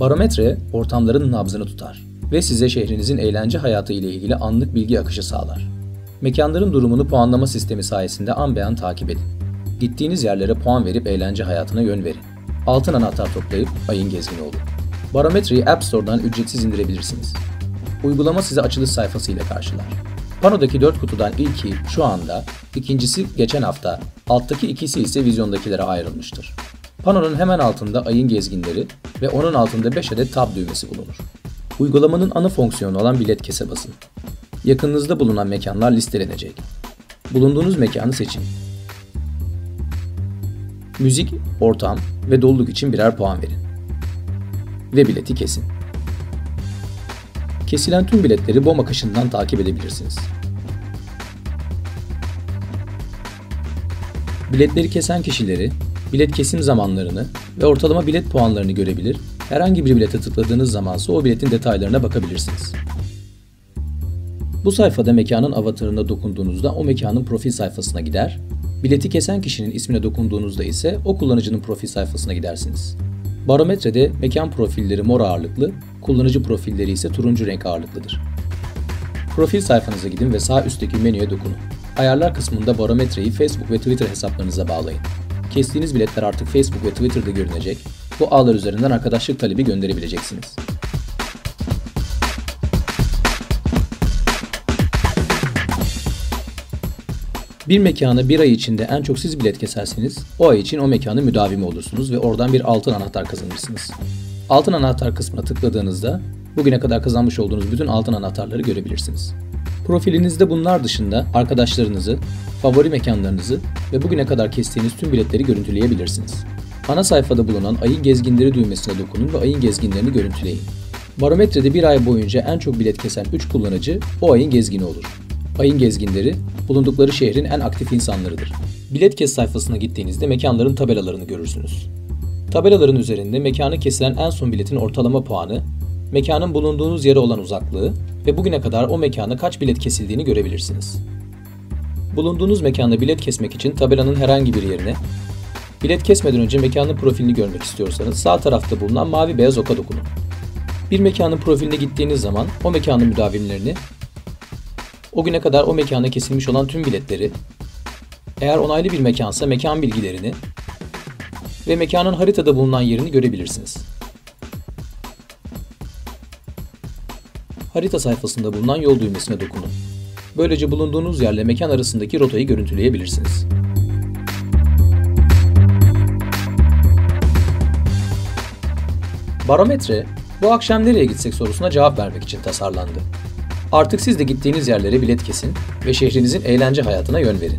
Barometre ortamların nabzını tutar ve size şehrinizin eğlence hayatı ile ilgili anlık bilgi akışı sağlar. Mekanların durumunu puanlama sistemi sayesinde an be an takip edin. Gittiğiniz yerlere puan verip eğlence hayatına yön verin. Altın anahtar toplayıp ayın gezgini olun. Barometreyi App Store'dan ücretsiz indirebilirsiniz. Uygulama size açılış sayfası ile karşılar. Panodaki 4 kutudan ilki şu anda, ikincisi geçen hafta, alttaki ikisi ise vizyondakilere ayrılmıştır. Panonun hemen altında ayın gezginleri ve onun altında 5 adet tab düğmesi bulunur. Uygulamanın ana fonksiyonu olan bilet kese basın. Yakınınızda bulunan mekanlar listelenecek. Bulunduğunuz mekanı seçin. Müzik, ortam ve doluluk için birer puan verin. Ve bileti kesin. Kesilen tüm biletleri BOM akışından takip edebilirsiniz. Biletleri kesen kişileri, bilet kesim zamanlarını ve ortalama bilet puanlarını görebilir, herhangi bir bilete tıkladığınız zamansa o biletin detaylarına bakabilirsiniz. Bu sayfada mekanın avatarına dokunduğunuzda o mekanın profil sayfasına gider, bileti kesen kişinin ismine dokunduğunuzda ise o kullanıcının profil sayfasına gidersiniz. Barometrede mekan profilleri mor ağırlıklı, kullanıcı profilleri ise turuncu renk ağırlıklıdır. Profil sayfanıza gidin ve sağ üstteki menüye dokunun. Ayarlar kısmında barometreyi Facebook ve Twitter hesaplarınıza bağlayın. Kestiğiniz biletler artık Facebook ve Twitter'da görünecek, bu ağlar üzerinden arkadaşlık talebi gönderebileceksiniz. Bir mekana bir ay içinde en çok siz bilet keserseniz o ay için o mekanın müdavimi olursunuz ve oradan bir altın anahtar kazanırsınız. Altın anahtar kısmına tıkladığınızda bugüne kadar kazanmış olduğunuz bütün altın anahtarları görebilirsiniz. Profilinizde bunlar dışında arkadaşlarınızı, favori mekanlarınızı ve bugüne kadar kestiğiniz tüm biletleri görüntüleyebilirsiniz. Ana sayfada bulunan ayın gezginleri düğmesine dokunun ve ayın gezginlerini görüntüleyin. Barometrede bir ay boyunca en çok bilet kesen 3 kullanıcı o ayın gezgini olur. Ayın gezginleri, bulundukları şehrin en aktif insanlarıdır. Bilet kes sayfasına gittiğinizde mekanların tabelalarını görürsünüz. Tabelaların üzerinde mekanı kesilen en son biletin ortalama puanı, mekanın bulunduğunuz yere olan uzaklığı ve bugüne kadar o mekana kaç bilet kesildiğini görebilirsiniz. Bulunduğunuz mekanda bilet kesmek için tabelanın herhangi bir yerine, bilet kesmeden önce mekanın profilini görmek istiyorsanız sağ tarafta bulunan mavi beyaz oka dokunun. Bir mekanın profiline gittiğiniz zaman o mekanın müdavimlerini o güne kadar o mekana kesilmiş olan tüm biletleri, eğer onaylı bir mekansa mekan bilgilerini ve mekanın haritada bulunan yerini görebilirsiniz. Harita sayfasında bulunan yol düğmesine dokunun. Böylece bulunduğunuz yerle mekan arasındaki rotayı görüntüleyebilirsiniz. Barometre, bu akşam nereye gitsek sorusuna cevap vermek için tasarlandı. Artık siz de gittiğiniz yerlere bilet kesin ve şehrinizin eğlence hayatına yön verin.